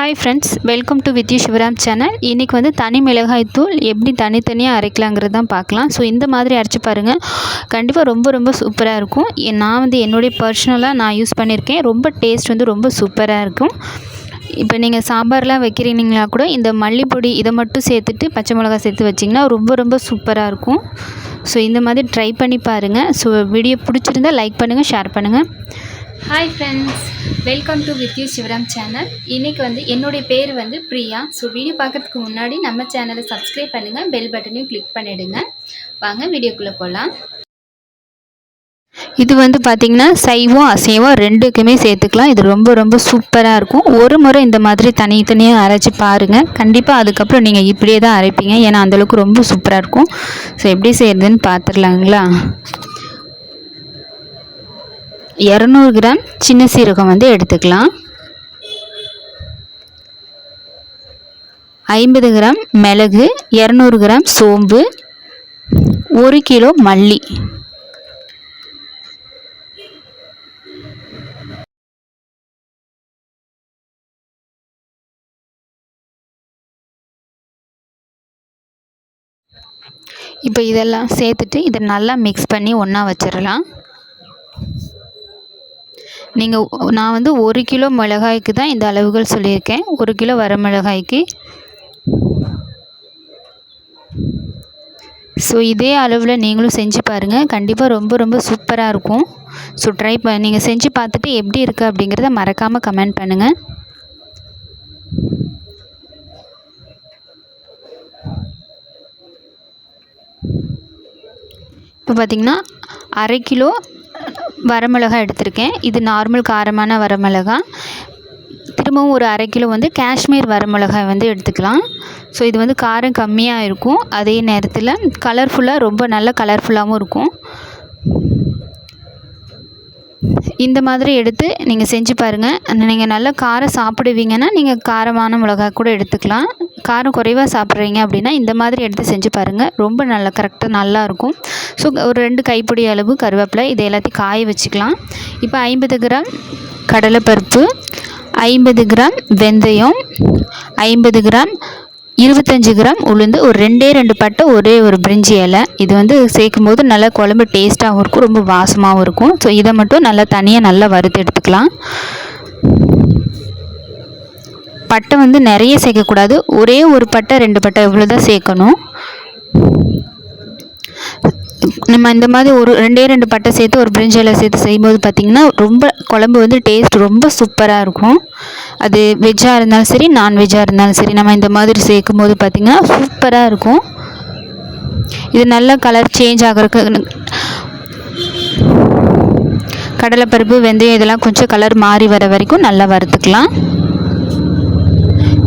Hi friends welcome to Vidhyu Sivaram channel இன்றைக்கி வந்து தனி மிளகாய் தூள் எப்படி தனித்தனியாக அரைக்கலாங்கிறது தான் பார்க்கலாம். ஸோ இந்த மாதிரி அரைச்சி பாருங்கள் கண்டிப்பாக ரொம்ப ரொம்ப சூப்பராக இருக்கும். நான் வந்து என்னுடைய பர்சனலாக நான் யூஸ் பண்ணியிருக்கேன். ரொம்ப டேஸ்ட் வந்து ரொம்ப சூப்பராக இருக்கும். இப்போ நீங்கள் சாம்பார்லாம் வைக்கிறீங்களா கூட இந்த மல்லிப்பொடி இதை மட்டும் சேர்த்துட்டு பச்சை மிளகாய் சேர்த்து வச்சிங்கன்னா ரொம்ப ரொம்ப சூப்பராக இருக்கும். ஸோ இந்த மாதிரி ட்ரை பண்ணி பாருங்கள் ஸோ வீடியோ பிடிச்சிருந்தா லைக் பண்ணுங்கள் ஷேர் பண்ணுங்கள் hi friends welcome to Vidhyu Sivaram channel இன்றைக்கி வந்து என்னுடைய பேர் வந்து பிரியா. ஸோ வீடியோ பார்க்கறதுக்கு முன்னாடி நம்ம சேனலை சப்ஸ்கிரைப் பண்ணுங்கள் பெல் பட்டனையும் கிளிக் பண்ணிவிடுங்க வாங்க வீடியோக்குள்ளே போகலாம் இது வந்து பார்த்திங்கன்னா சைவம் அசைவம் ரெண்டுக்குமே சேர்த்துக்கலாம். இது ரொம்ப ரொம்ப சூப்பராக இருக்கும். ஒரு முறை இந்த மாதிரி தனித்தனியாக அரைச்சி பாருங்கள் கண்டிப்பாக அதுக்கப்புறம் நீங்கள் இப்படியே தான் அரைப்பீங்க. ஏன்னா அந்தளவுக்கு ரொம்ப சூப்பராக இருக்கும். ஸோ எப்படி செய்கிறதுன்னு பார்த்துடலாங்களா இரநூறு கிராம் சின்ன சீரகம் வந்து எடுத்துக்கலாம். ஐம்பது கிராம் மிளகு இரநூறு கிராம் சோம்பு ஒரு கிலோ மல்லி. இப்போ இதெல்லாம் சேர்த்துட்டு இதை நல்லா மிக்ஸ் பண்ணி ஒன்றா வச்சிடலாம். நீங்கள் நான் வந்து ஒரு கிலோ மிளகாய்க்கு தான் இந்த அளவுகள் சொல்லியிருக்கேன். ஒரு கிலோ வர மிளகாய்க்கு. ஸோ இதே அளவில் நீங்களும் செஞ்சு பாருங்கள் கண்டிப்பாக ரொம்ப ரொம்ப சூப்பராக இருக்கும். ஸோ ட்ரை ப நீங்கள் செஞ்சு பார்த்துட்டு எப்படி இருக்குது அப்படிங்கிறத மறக்காமல் கமெண்ட் பண்ணுங்கள் இப்போ பார்த்திங்கன்னா அரை கிலோ வரமிளகாய் எடுத்திருக்கேன். இது நார்மல் காரமான வரமிளகாய் திரும்பவும் ஒரு அரை கிலோ வந்து காஷ்மீர் வரமிளகாய் வந்து எடுத்துக்கலாம். ஸோ இது வந்து காரம் கம்மியாக இருக்கும். அதே நேரத்தில் கலர்ஃபுல்லாக ரொம்ப நல்ல கலர்ஃபுல்லாகவும் இருக்கும். இந்த மாதிரி எடுத்து நீங்கள் செஞ்சு பாருங்கள் நீங்கள் நல்லா காரம் சாப்பிடுவீங்கன்னா நீங்கள் காரமான மிளகாய் கூட எடுத்துக்கலாம். காரம் குறைவாக சாப்பிட்றீங்க அப்படின்னா இந்த மாதிரி எடுத்து செஞ்சு பாருங்கள் ரொம்ப நல்லா கரெக்டாக நல்லாயிருக்கும் ஸோ ஒரு ரெண்டு கைப்பிடி அளவு கருவேப்பிலை இதை எல்லாத்தையும் காய வச்சுக்கலாம். இப்போ ஐம்பது கிராம் கடலைப்பருப்பு ஐம்பது கிராம் வெந்தயம் ஐம்பது கிராம் இருபத்தஞ்சி கிராம் உளுந்து ஒரு ரெண்டே ரெண்டு பட்டை ஒரே ஒரு பிரிஞ்சி இலை. இது வந்து சேர்க்கும் போது நல்லா குழம்பு டேஸ்ட்டாகவும் இருக்கும் ரொம்ப வாசமாகவும் இருக்கும். ஸோ இதை மட்டும் நல்லா தனியாக நல்லா வறுத்து எடுத்துக்கலாம். பட்டை வந்து நிறைய சேர்க்கக்கூடாது. ஒரே ஒரு பட்டை ரெண்டு பட்டை இவ்வளோ தான் சேர்க்கணும். நம்ம இந்த மாதிரி ஒரு ரெண்டே ரெண்டு பட்டை சேர்த்து ஒரு பிரிஞ்சி சேர்த்து செய்யும்போது பார்த்திங்கன்னா ரொம்ப குழம்பு வந்து டேஸ்ட் ரொம்ப சூப்பராக இருக்கும். அது வெஜ்ஜாக இருந்தாலும் சரி நான்வெஜ்ஜாக இருந்தாலும் சரி நம்ம இந்த மாதிரி சேர்க்கும் போது பார்த்திங்கன்னா சூப்பராக இருக்கும். இது நல்ல கலர் சேஞ்ச் ஆகிறதுக்கு கடலைப்பருப்பு வெந்தயம் இதெல்லாம் கொஞ்சம் கலர் மாறி வர வரைக்கும் நல்லா வறுத்துக்கலாம்.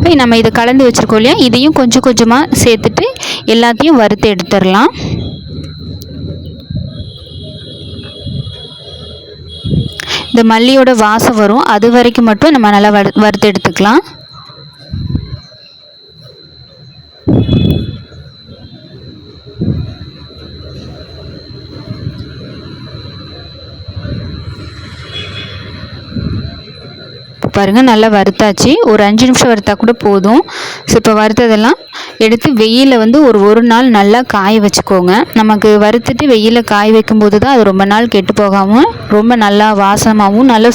இப்போ நம்ம இதை கலந்து வச்சுருக்கோம் இல்லையா? இதையும் கொஞ்சம் கொஞ்சமாக சேர்த்துட்டு எல்லாத்தையும் வறுத்து எடுத்துடலாம். இந்த மல்லியோட வாசம் வரும். அது வரைக்கும் மட்டும் நம்ம நல்லா வறு வறுத்து எடுத்துக்கலாம். பாருங்கள் நல்லா வறுத்தாச்சு. ஒரு அஞ்சு நிமிஷம் வறுத்தா கூட போதும். ஸோ இப்போ வறுத்ததெல்லாம் எடுத்து வெயிலில் வந்து ஒரு ஒரு நாள் நல்லா காய வச்சுக்கோங்க. நமக்கு வறுத்துட்டு வெயிலில் காய வைக்கும்போது தான் அது ரொம்ப நாள் கெட்டு போகாமல் ரொம்ப நல்லா வாசமாகவும் நல்லா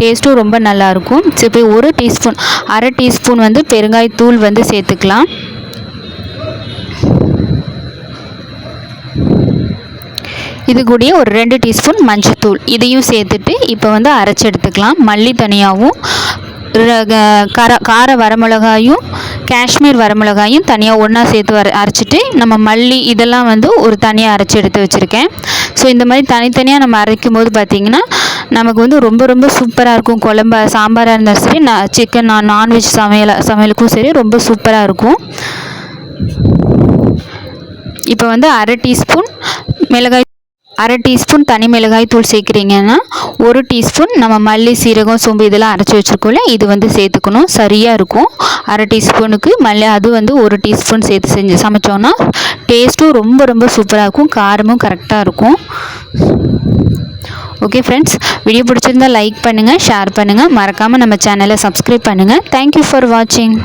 டேஸ்ட்டும் ரொம்ப நல்லாயிருக்கும் ஸோ இப்போ ஒரு டீஸ்பூன் அரை டீஸ்பூன் வந்து பெருங்காயத்தூள் வந்து சேர்த்துக்கலாம். இது கூடிய ஒரு ரெண்டு டீஸ்பூன் மஞ்சத்தூள். இதையும் சேர்த்துட்டு இப்போ வந்து அரைச்சி எடுத்துக்கலாம். மல்லி தனியாகவும் கார கார வரமிளகாயும் காஷ்மீர் வரமிளகாயும் தனியாக ஒன்றா சேர்த்து வர அரைச்சிட்டு நம்ம மல்லி இதெல்லாம் வந்து ஒரு தனியாக அரைச்சி எடுத்து வச்சுருக்கேன். ஸோ இந்த மாதிரி தனித்தனியாக நம்ம அரைக்கும் போது பார்த்திங்கன்னா நமக்கு வந்து ரொம்ப ரொம்ப சூப்பராக இருக்கும். குழம்பு சாம்பாராக இருந்தாலும் சரி நான் சிக்கன் நான் நான்வெஜ் சமையல் சமையலுக்கும் சரி ரொம்ப சூப்பராக இருக்கும். இப்போ வந்து அரை டீஸ்பூன் மிளகாய் அரை டீஸ்பூன் தனி மிளகாய் தூள் சேர்க்குறீங்கன்னா ஒரு டீஸ்பூன் நம்ம மல்லி சீரகம் சோம்பு இதெல்லாம் அரைச்சி வச்சுருக்கோம்ல இது வந்து சேர்த்துக்கணும். சரியாக இருக்கும். அரை டீஸ்பூனுக்கு மல்லி அது வந்து ஒரு டீஸ்பூன் சேர்த்து செஞ்சு சமைச்சோன்னா டேஸ்ட்டும் ரொம்ப ரொம்ப சூப்பராக இருக்கும். காரமும் கரெக்டாக இருக்கும். ஓகே ஃப்ரெண்ட்ஸ் வீடியோ பிடிச்சிருந்தா லைக் பண்ணுங்கள் ஷேர் பண்ணுங்கள் மறக்காமல் நம்ம சேனலை சப்ஸ்கிரைப் பண்ணுங்கள் தேங்க்யூ ஃபார் வாட்சிங்